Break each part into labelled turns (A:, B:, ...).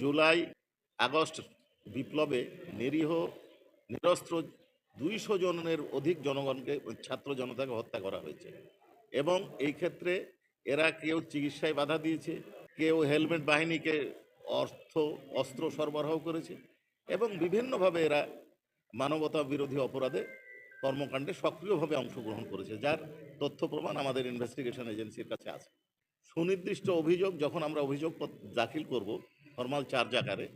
A: July August বিপ্লবে নিরীহ, নিরস্ত্র দুইশো জনের অধিক জনগণকে ছাত্র জনতাকে হত্যা করা হয়েছে। এবং এই ক্ষেত্রে এরা কেউ চিকিৎসায় বাধা দিয়েছে, কেউ হেলমেট বাহিনীকে অর্থ, অস্ত্র সরবরাহ করেছে এবং বিভিন্নভাবে এরা মানবতা বিরোধী অপরাধে কর্মকাণ্ডে সক্রিয়ভাবে অংশগ্রহণ করেছে, যার তথ্য প্রমাণ আমাদের ইনভেস্টিগেশন এজেন্সির কাছে আছে। সুনির্দিষ্ট অভিযোগ, যখন আমরা অভিযোগ দাখিল করব ফর্মাল চার্জ আকারে।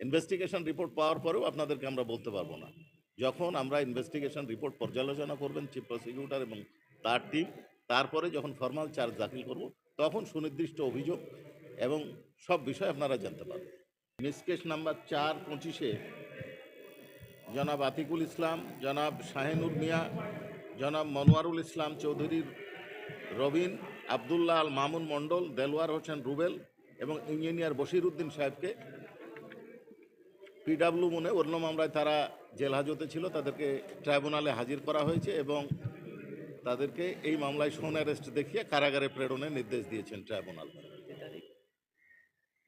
A: ইনভেস্টিগেশন রিপোর্ট পাওয়ার পরেও আপনাদেরকে আমরা বলতে পারব না। যখন আমরা ইনভেস্টিগেশন রিপোর্ট পর্যালোচনা করবেন চিফ প্রসিকিউটর এবং তার টিম তারপরে যখন ফর্মাল চার্জ দাখিল করব, তখন সুনির্দিষ্ট অভিযোগ এবং সব বিষয় আপনারা জানতে পারবেন। মিসকেস নাম্বার চার পঁচিশে জনাব আতিকুল ইসলাম, জনাব শাহেনুর মিয়া, জনাব মনোয়ারুল ইসলাম চৌধুরীর রবিন, আবদুল্লাহ আল মামুন মণ্ডল দেলওয়ার হোসেন রুবেল এবং ইঞ্জিনিয়ার বশির উদ্দিন সাহেবকে পিডাব্লিউ মনে অন্য মামলায় তারা জেল হাজতে ছিল, তাদেরকে ট্রাইব্যুনালে হাজির করা হয়েছে এবং তাদেরকে এই মামলায় সোন অ্যারেস্ট দেখিয়ে কারাগারে প্রেরণের নির্দেশ দিয়েছেন ট্রাইব্যুনাল।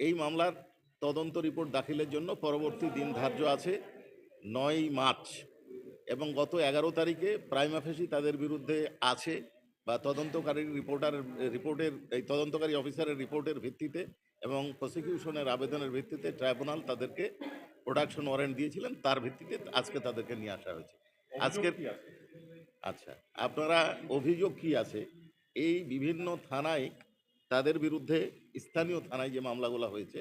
A: এই মামলার তদন্ত রিপোর্ট দাখিলের জন্য পরবর্তী দিন ধার্য আছে নয় মার্চ এবং গত এগারো তারিখে প্রাইমাফেসি তাদের বিরুদ্ধে আছে। বা তদন্তকারী রিপোর্টার রিপোর্টের এই তদন্তকারী অফিসারের রিপোর্টের ভিত্তিতে এবং প্রসিকিউশনের আবেদনের ভিত্তিতে ট্রাইব্যুনাল তাদেরকে প্রোডাকশন ওয়ারেন্ট দিয়েছিলেন। তার ভিত্তিতে আজকে তাদেরকে নিয়ে আসা হয়েছে। আজকের আচ্ছা আপনারা অভিযোগ কি আছে? এই বিভিন্ন থানায় তাদের বিরুদ্ধে স্থানীয় থানায় যে মামলাগুলো হয়েছে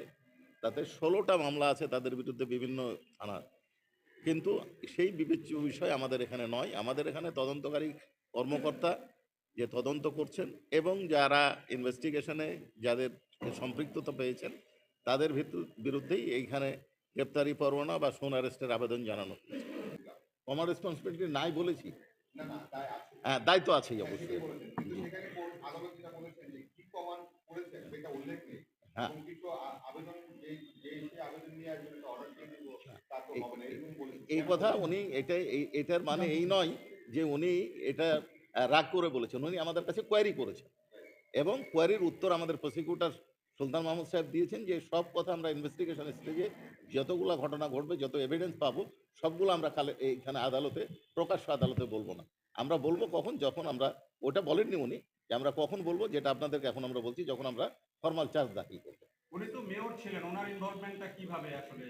A: তাতে ষোলোটা মামলা আছে তাদের বিরুদ্ধে বিভিন্ন থানা। কিন্তু সেই বিবেচ্য বিষয় আমাদের এখানে নয়। আমাদের এখানে তদন্তকারী কর্মকর্তা যে তদন্ত করছেন এবং যারা ইনভেস্টিগেশনে যাদের সম্পৃক্ততা পেয়েছেন, তাদের বিরুদ্ধেই এইখানে গ্রেপ্তারি পরোয়ানা বা সোন অ্যারেস্টের আবেদন জানানো হয়েছে। আমার রেসপন্সিবিলিটি নাই বলেছি? হ্যাঁ দায়িত্ব আছেই অবশ্যই। হ্যাঁ। এই- কথা উনি এটা এটার মানে এই নয় যে উনি এটা রাগ করে বলেছেন। উনি আমাদের কাছে কোয়ারি করেছেন। এবং কোয়ারির উত্তর আমাদের প্রসিকিউটার সুলতান মাহমুদ সাহেব দিয়েছেন যে সব কথা আমরা ইনভেস্টিগেশন স্টেজে যতগুলো ঘটনা ঘটবে যত এভিডেন্স পাবো সবগুলো আমরা কালে এইখানে আদালতে প্রকাশ্য আদালতে বলব না। আমরা বলব কখন যখন আমরা ওটা বলেননি উনি যে আমরা কখন বলব যেটা আপনাদেরকে এখন আমরা বলছি যখন আমরা ফর্মাল চার্জ দাখিল করব।
B: উনি তো মেয়র ছিলেন ওনার ইনভলভমেন্টটা কীভাবে আসলে?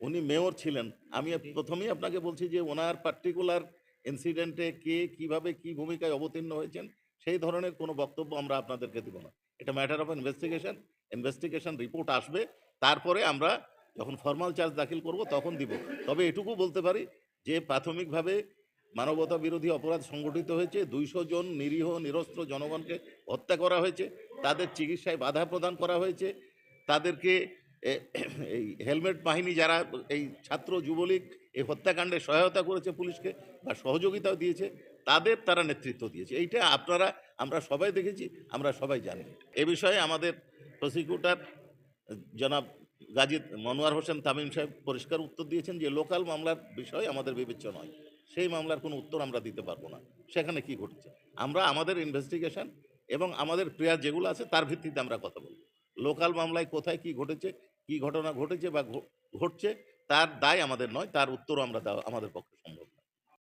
A: উনি মেয়র ছিলেন। আমি প্রথমেই আপনাকে বলছি যে ওনার পার্টিকুলার ইনসিডেন্টে কে কীভাবে কি ভূমিকায় অবতীর্ণ হয়েছেন, সেই ধরনের কোনো বক্তব্য আমরা আপনাদেরকে দিব না। এটা matter of investigation investigation report আসবে, তারপরে আমরা যখন ফর্মাল চার্জ দাখিল করব তখন দিব। তবে এটুকু বলতে পারি যে প্রাথমিকভাবে মানবতা বিরোধী অপরাধ সংগঠিত হয়েছে, দুইশো জন নিরীহ, নিরস্ত্র জনগণকে হত্যা করা হয়েছে, তাদের চিকিৎসায় বাধা প্রদান করা হয়েছে, তাদেরকে এই হেলমেট বাহিনী যারা, এই ছাত্র, যুবলীগ এই হত্যাকাণ্ডে সহায়তা করেছে পুলিশকে বা সহযোগিতাও দিয়েছে, তাদের তারা নেতৃত্ব দিয়েছে। এইটা আপনারা, আমরা সবাই দেখেছি, আমরা সবাই জানি। এ বিষয়ে আমাদের প্রসিকিউটর জনাব গাজী মনোয়ার হোসেন তামিম সাহেব পরিষ্কার উত্তর দিয়েছেন যে লোকাল মামলার বিষয় আমাদের বিবেচ্য নয়। সেই মামলার কোনো উত্তর আমরা দিতে পারব না। সেখানে কি ঘটেছে? আমরা আমাদের ইনভেস্টিগেশন এবং আমাদের প্রেয়ার যেগুলো আছে তার ভিত্তিতে আমরা কথা বলব। লোকাল মামলায় কোথায় কি ঘটেছে, কি ঘটনা ঘটেছে বা ঘটছে তার দায় আমাদের নয় তার উত্তরও আমরা আমাদের পক্ষে